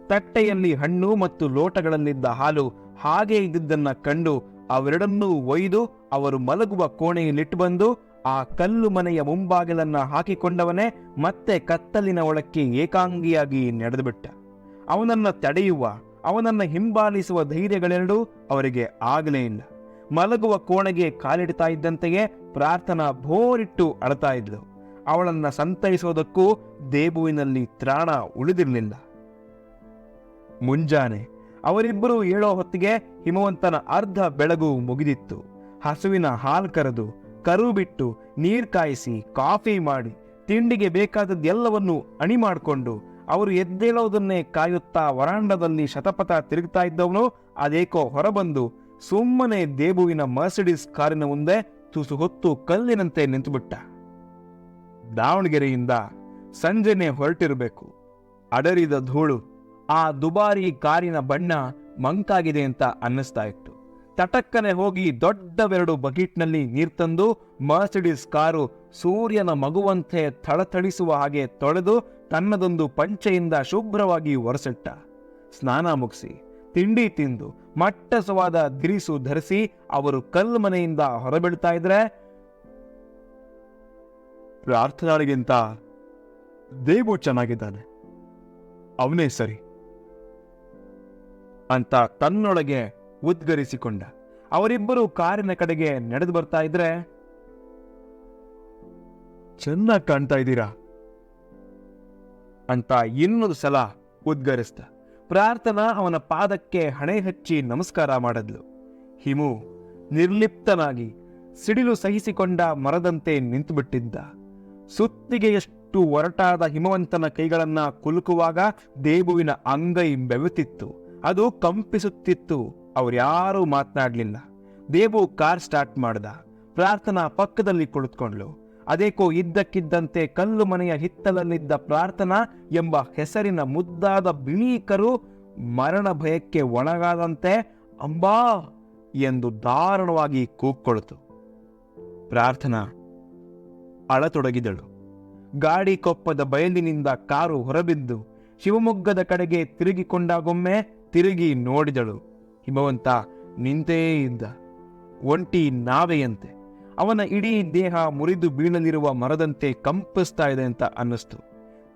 ತಟ್ಟೆಯಲ್ಲಿ ಹಣ್ಣು ಮತ್ತು ಲೋಟಗಳಲ್ಲಿದ್ದ ಹಾಲು ಹಾಗೆ ಇದ್ದಿದ್ದನ್ನ ಕಂಡು ಅವೆರಡನ್ನೂ ಒಯ್ದು ಅವರು ಮಲಗುವ ಕೋಣೆಯಲ್ಲಿಟ್ಟು ಬಂದು ಆ ಕಲ್ಲು ಮನೆಯ ಮುಂಬಾಗಿಲನ್ನ ಹಾಕಿಕೊಂಡವನೇ ಮತ್ತೆ ಕತ್ತಲಿನ ಒಳಕ್ಕೆ ಏಕಾಂಗಿಯಾಗಿ ನಡೆದುಬಿಟ್ಟ. ಅವನನ್ನ ತಡೆಯುವ, ಅವನನ್ನ ಹಿಂಬಾಲಿಸುವ ಧೈರ್ಯಗಳೆರಡೂ ಅವರಿಗೆ ಆಗಲೇ ಇಲ್ಲ. ಮಲಗುವ ಕೋಣೆಗೆ ಕಾಲಿಡ್ತಾ ಇದ್ದಂತೆಯೇ ಪ್ರಾರ್ಥನಾ ಭೋರಿಟ್ಟು ಅಳತಾ ಇದ್ಲು. ಅವಳನ್ನ ಸಂತೈಸೋದಕ್ಕೂ ದೇಬುವಿನಲ್ಲಿ ತ್ರಾಣ ಉಳಿದಿರಲಿಲ್ಲ. ಮುಂಜಾನೆ ಅವರಿಬ್ಬರು ಏಳೋ ಹೊತ್ತಿಗೆ ಹಿಮವಂತನ ಅರ್ಧ ಬೆಳಗು ಮುಗಿದಿತ್ತು. ಹಸುವಿನ ಹಾಲು ಕರೆದು ಕರು ಬಿಟ್ಟು ನೀರ್ ಕಾಯಿಸಿ, ಕಾಫಿ ಮಾಡಿ, ತಿಂಡಿಗೆ ಬೇಕಾದದ್ದೆಲ್ಲವನ್ನು ಅಣಿ ಮಾಡಿಕೊಂಡು ಅವರು ಎದ್ದೇಳೋದನ್ನೇ ಕಾಯುತ್ತಾ ವರಾಂಡದಲ್ಲಿ ಶತಪಥ ತಿರುಗ್ತಾ ಇದ್ದವನು ಅದೇಕೋ ಹೊರಬಂದು ಸುಮ್ಮನೆ ದೇಬುವಿನ ಮರ್ಸಿಡಿಸ್ ಕಾರಿನ ಮುಂದೆ ತುಸು ಹೊತ್ತು ಕಲ್ಲಿನಂತೆ ನಿಂತುಬಿಟ್ಟ. ದಾವಣಗೆರೆಯಿಂದ ಸಂಜೆನೆ ಹೊರಟಿರಬೇಕು. ಅಡರಿದ ಧೂಳು, ಆ ದುಬಾರಿ ಕಾರಿನ ಬಣ್ಣ ಮಂಕಾಗಿದೆ ಅಂತ ಅನ್ನಿಸ್ತಾ ಇತ್ತು. ತಟಕ್ಕನೆ ಹೋಗಿ ದೊಡ್ಡವೆರಡು ಬಕೆಟ್ನಲ್ಲಿ ನೀರ್ ತಂದು ಮರ್ಸಿಡಿಸ್ ಕಾರು ಸೂರ್ಯನ ಮಗುವಂತೆ ಥಳಥಳಿಸುವ ಹಾಗೆ ತೊಳೆದು ತನ್ನದೊಂದು ಪಂಚೆಯಿಂದ ಶುಭ್ರವಾಗಿ ಒರೆಸಿಟ್ಟ. ಸ್ನಾನ ಮುಗಿಸಿ, ತಿಂಡಿ ತಿಂದು, ಮಟ್ಟಸವಾದ ದಿರಿಸು ಧರಿಸಿ ಅವರು ಕಲ್ಲು ಮನೆಯಿಂದ ಹೊರಬೀಳ್ತಾ ಇದ್ರೆ, ಪ್ರಾರ್ಥನಾಳಿಗಿಂತ ದೇವು ಚೆನ್ನಾಗಿದ್ದಾನೆ. ಅವನೇ ಸರಿ. ಅಂತ ತನ್ನೊಳಗೆ ಉದ್ಗರಿಸಿಕೊಂಡ. ಅವರಿಬ್ಬರು ಕಾರಿನ ಕಡೆಗೆ ನಡೆದು ಬರ್ತಾ ಇದ್ರೆ, ಚೆನ್ನಾಗಿ ಕಾಣ್ತಾ ಇದ್ದೀರಾ? ಅಂತ ಇನ್ನೊಂದು ಸಲ ಉದ್ಗರಿಸ್ತ ಪ್ರಾರ್ಥನಾ ಅವನ ಪಾದಕ್ಕೆ ಹಣೆ ಹಚ್ಚಿ ನಮಸ್ಕಾರ ಮಾಡಿದ್ಲು. ಹಿಮು ನಿರ್ಲಿಪ್ತನಾಗಿ ಸಿಡಿಲು ಸಹಿಸಿಕೊಂಡ ಮರದಂತೆ ನಿಂತುಬಿಟ್ಟಿದ್ದ. ಸುತ್ತಿಗೆಯಷ್ಟು ಒರಟಾದ ಹಿಮವಂತನ ಕೈಗಳನ್ನ ಕುಲುಕುವಾಗ ದೇಬುವಿನ ಅಂಗೈ ಬೆವೆತಿತ್ತು. ಅದು ಕಂಪಿಸುತ್ತಿತ್ತು. ಅವ್ರ್ಯಾರೂ ಮಾತನಾಡಲಿಲ್ಲ. ದೇವು ಕಾರ್ ಸ್ಟಾರ್ಟ್ ಮಾಡ್ದ. ಪ್ರಾರ್ಥನಾ ಪಕ್ಕದಲ್ಲಿ ಕುಳಿತುಕೊಂಡ್ಲು. ಅದೇಕೋ ಇದ್ದಕ್ಕಿದ್ದಂತೆ ಕಲ್ಲು ಮನೆಯ ಹಿತ್ತಲಲ್ಲಿದ್ದ ಪ್ರಾರ್ಥನಾ ಎಂಬ ಹೆಸರಿನ ಮುದ್ದಾದ ಬಿಳೀಕರು ಮರಣ ಭಯಕ್ಕೆ ಒಣಗಾದಂತೆ ಅಂಬಾ ಎಂದು ದಾರುಣವಾಗಿ ಕೂಕ್ಕೊಳ್ತು ಪ್ರಾರ್ಥನಾ ಅಳತೊಡಗಿದಳು. ಗಾಡಿ ಕೊಪ್ಪದ ಬಯಲಿನಿಂದ ಕಾರು ಹೊರಬಿದ್ದು ಶಿವಮೊಗ್ಗದ ಕಡೆಗೆ ತಿರುಗಿಕೊಂಡಾಗೊಮ್ಮೆ ತಿರುಗಿ ನೋಡಿದಳು. ಹಿಮವಂತ ನಿಂತೇ ಇದ್ದ ಒಂಟಿ ನಾವೆಯಂತೆ. ಅವನ ಇಡೀ ದೇಹ ಮುರಿದು ಬೀಳಲಿರುವ ಮರದಂತೆ ಕಂಪಿಸ್ತಾ ಇದೆ ಅಂತ ಅನ್ನಿಸ್ತು.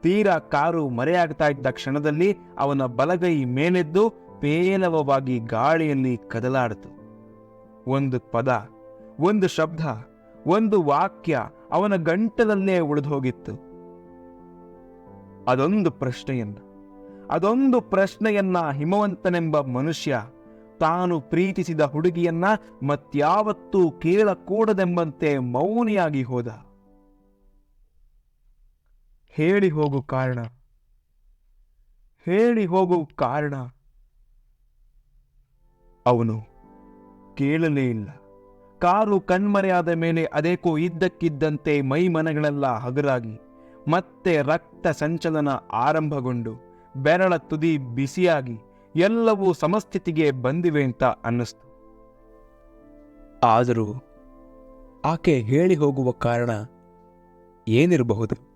ತೀರಾ ಕಾರು ಮರೆಯಾಗ್ತಾ ಇದ್ದ ಕ್ಷಣದಲ್ಲಿ ಅವನ ಬಲಗೈ ಮೇಲೆದ್ದು ಪೇಲವವಾಗಿ ಗಾಳಿಯಲ್ಲಿ ಕದಲಾಡಿತು. ಒಂದು ಪದ, ಒಂದು ಶಬ್ದ, ಒಂದು ವಾಕ್ಯ ಅವನ ಗಂಟಲಲ್ಲೇ ಉಳಿದು ಹೋಗಿತ್ತು ಅದೊಂದು ಪ್ರಶ್ನೆಯನ್ನ ಅದೊಂದು ಪ್ರಶ್ನೆಯನ್ನ ಹಿಮವಂತನೆಂಬ ಮನುಷ್ಯ ತಾನು ಪ್ರೀತಿಸಿದ ಹುಡುಗಿಯನ್ನ ಮತ್ಯಾವತ್ತೂ ಕೇಳಕೂಡದೆಂಬಂತೆ ಮೌನಿಯಾಗಿ ಹೋದ. ಹೇಳಿ ಹೋಗು ಕಾರಣ. ಹೇಳಿ ಹೋಗು ಕಾರಣ. ಅವನು ಕೇಳಲೇ ಇಲ್ಲ. ಕಾರು ಕಣ್ಮರೆಯಾದ ಮೇಲೆ ಅದೇಕೋ ಇದ್ದಕ್ಕಿದ್ದಂತೆ ಮೈ ಮನಗಳೆಲ್ಲ ಹಗರಾಗಿ, ಮತ್ತೆ ರಕ್ತ ಸಂಚಲನ ಆರಂಭಗೊಂಡು, ಬೆರಳ ತುದಿ ಬಿಸಿಯಾಗಿ ಎಲ್ಲವೂ ಸಮಸ್ಥಿತಿಗೆ ಬಂದಿವೆ ಅಂತ ಅನ್ನಿಸ್ತು. ಆದರೂ ಆಕೆ ಹೇಳಿ ಹೋಗುವ ಕಾರಣ ಏನಿರಬಹುದು?